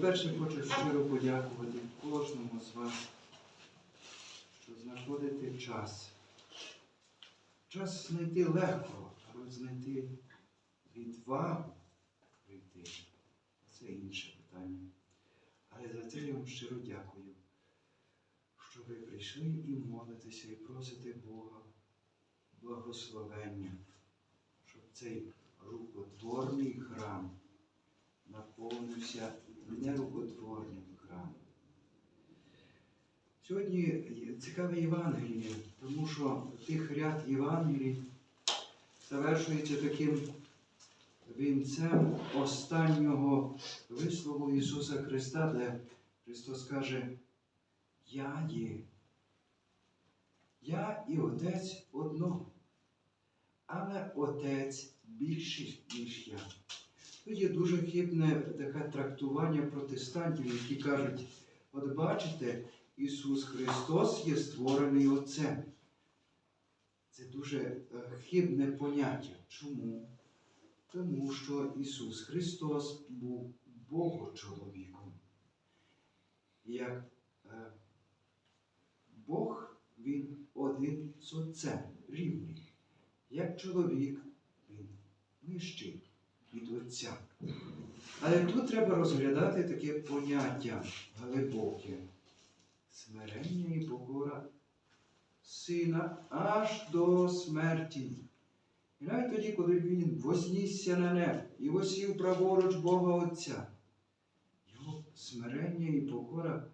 Найперше хочу щиро подякувати кожному з вас, що знаходите час. Час знайти легко, але знайти відвагу прийти. Це інше питання. Але за це я вам щиро дякую, що ви прийшли і молитеся, і просите Бога благословення, щоб цей рукотворний храм наповнився нерукотворним храмом. Сьогодні цікаве Євангеліє, тому що тих ряд Євангелій завершується таким вінцем останнього вислову Ісуса Христа, де Христос каже, Я є. Я і Отець одно, але Отець більший, ніж я. Тут є дуже хибне таке трактування протестантів, які кажуть, от бачите, Ісус Христос є створений Отцем. Це дуже е, хибне поняття. Чому? Тому що Ісус Христос був Богочоловіком. Як е, Бог, Він один з Отцем, рівний. Як чоловік, Він нижчий від Отця. Але тут треба розглядати таке поняття глибоке. Смирення і покора сина аж до смерті. І навіть тоді, коли він вознісся на небо і восів праворуч Бога Отця, його смирення і покора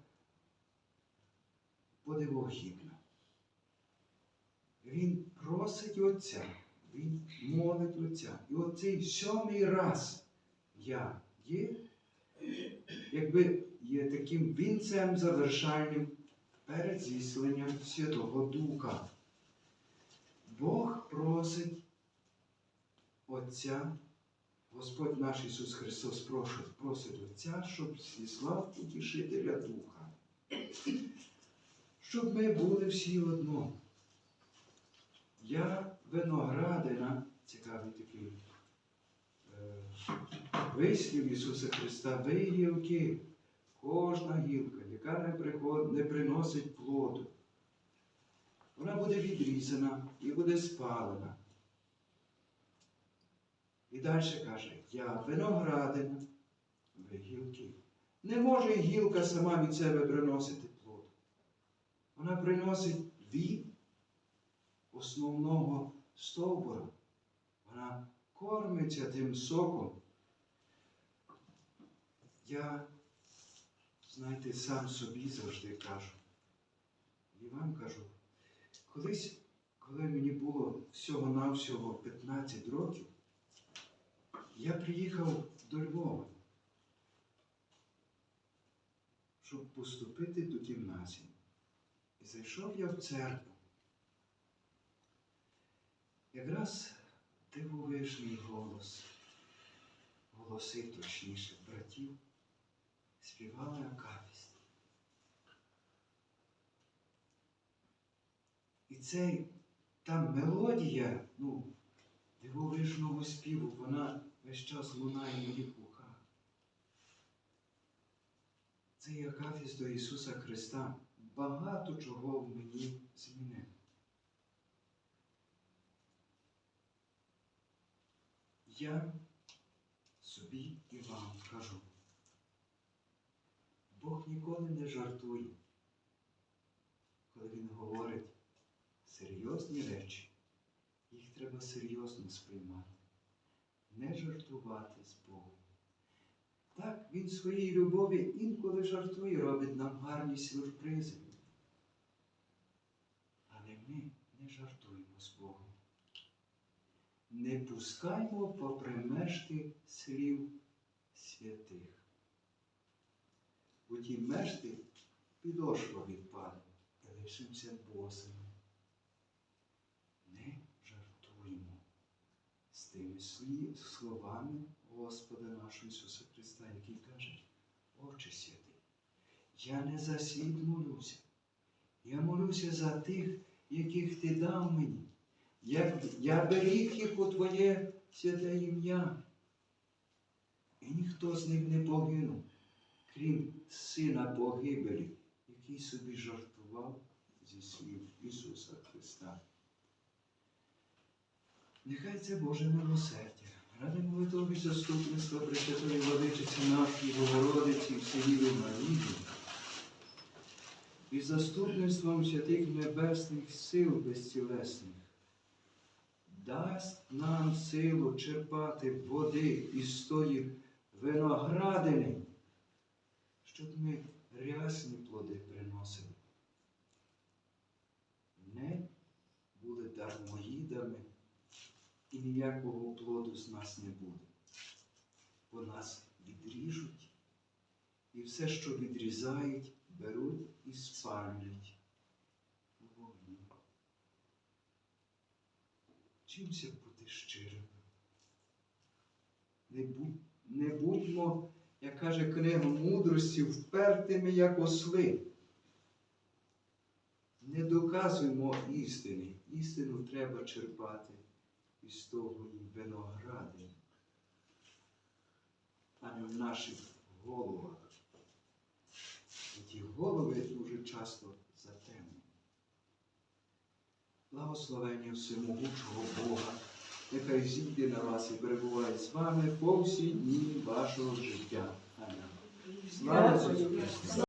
подивохідна. Він просить Отця, він молить Отця. І оцей сьомий раз я є, якби є таким вінцем завершальним перед зісленням Святого Духа. Бог просить Отця, Господь наш Ісус Христос просить, просить Отця, щоб зіслав утішителя Духа, щоб ми були всі одно. Я виноградина, цікавий такий е, вислів Ісуса Христа, ви гілки, кожна гілка, яка не, приход, не приносить плоду, вона буде відрізана і буде спалена. І далі каже, я виноградина, ви гілки. Не може гілка сама від себе приносити плод. Вона приносить від основного стовбура. Вона кормиться тим соком. Я, знаєте, сам собі завжди кажу. І вам кажу, колись, коли мені було всього-навсього 15 років, я приїхав до Львова, щоб поступити до гімназії. І зайшов я в церкву. Якраз дивовижний голос, голоси точніше братів, співали акафіст. І цей там мелодія, ну, дивовижного співу, вона весь час лунає в моїх вухах. Цей акафіст до Ісуса Христа багато чого в мені змінив. Я собі і вам кажу, Бог ніколи не жартує, коли Він говорить серйозні речі, їх треба серйозно сприймати, не жартувати з Богом. Так, Він своїй любові інколи жартує, робить нам гарні сюрпризи. Але ми не жартуємо з Богом не пускаймо попри мешти слів святих. У ті мешти підошва відпаде, і лишимося босими. Не жартуємо з тими словами Господа нашого Ісуса Христа, який каже, Отче святий, я не за світ молюся, я молюся за тих, яких ти дав мені. Я, я беріг їх у Твоє святе ім'я. І ніхто з них не погинув, крім Сина погибелі, який собі жартував зі слів Ісуса Христа. Нехай це Боже милосердя, ради молитові заступництва Пресвятої Владичиці нашої Богородиці в селі Марії, і заступництвом святих небесних сил безцілесних, дасть нам силу черпати води із тої виноградини, щоб ми рясні плоди приносили. Не були дармоїдами і ніякого плоду з нас не буде. Бо нас відріжуть, і все, що відрізають, беруть і спалюють у вогні. Вчимося бути щирими. Не, будь, не будьмо, як каже книга мудрості, впертими, як осли. Не доказуємо істини. Істину треба черпати із того виногради, а не в наших головах. І ті голови дуже часто затемнені. Благословення всемогучого Бога, нехай зійде на вас і перебуває з вами по всі дні вашого життя. Амінь. Слава Христу!